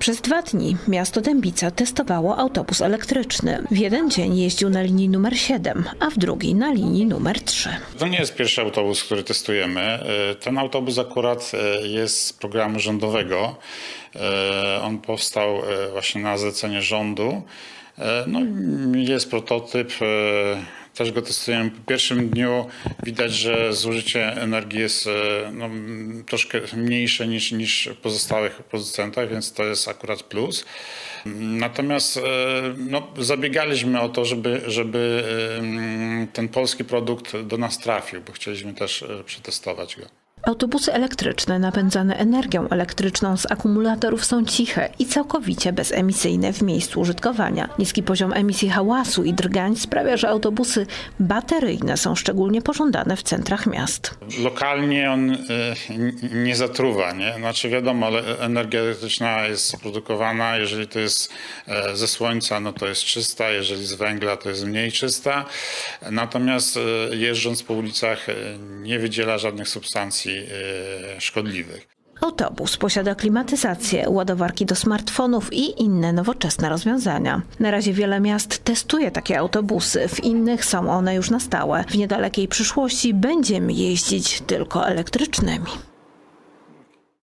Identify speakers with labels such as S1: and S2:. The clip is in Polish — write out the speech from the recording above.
S1: Przez dwa dni miasto Dębica testowało autobus elektryczny. W jeden dzień jeździł na linii numer 7, a w drugi na linii numer 3.
S2: To nie jest pierwszy autobus, który testujemy. E, Ten autobus akurat e, jest z programu rządowego. E, On powstał właśnie na zlecenie rządu. No, jest prototyp. E, Też go testujemy po pierwszym dniu. Widać, że zużycie energii jest e, no, troszkę mniejsze niż, niż pozostałych producentach, więc to jest akurat plus. Natomiast e, no, zabiegaliśmy o to, żeby, żeby em, ten polski produkt do nas trafił, bo chcieliśmy też e, przetestować go.
S1: Autobusy elektryczne napędzane energią elektryczną z akumulatorów są ciche i całkowicie bezemisyjne w miejscu użytkowania. Niski poziom emisji hałasu i drgań sprawia, że autobusy bateryjne są szczególnie pożądane w centrach miast.
S2: Lokalnie on e, nie zatruwa, nie? Znaczy wiadomo, ale energia elektryczna jest produkowana, jeżeli to jest e, ze słońca, no to jest czysta, jeżeli z węgla, to jest mniej czysta. Natomiast e, jeżdżąc po ulicach nie wydziela żadnych substancji e, szkodliwych.
S1: Autobus posiada klimatyzację, ładowarki do smartfonów i inne nowoczesne rozwiązania. Na razie wiele miast testuje takie autobusy, w innych są one już na stałe. W niedalekiej przyszłości będziemy jeździć tylko elektrycznymi.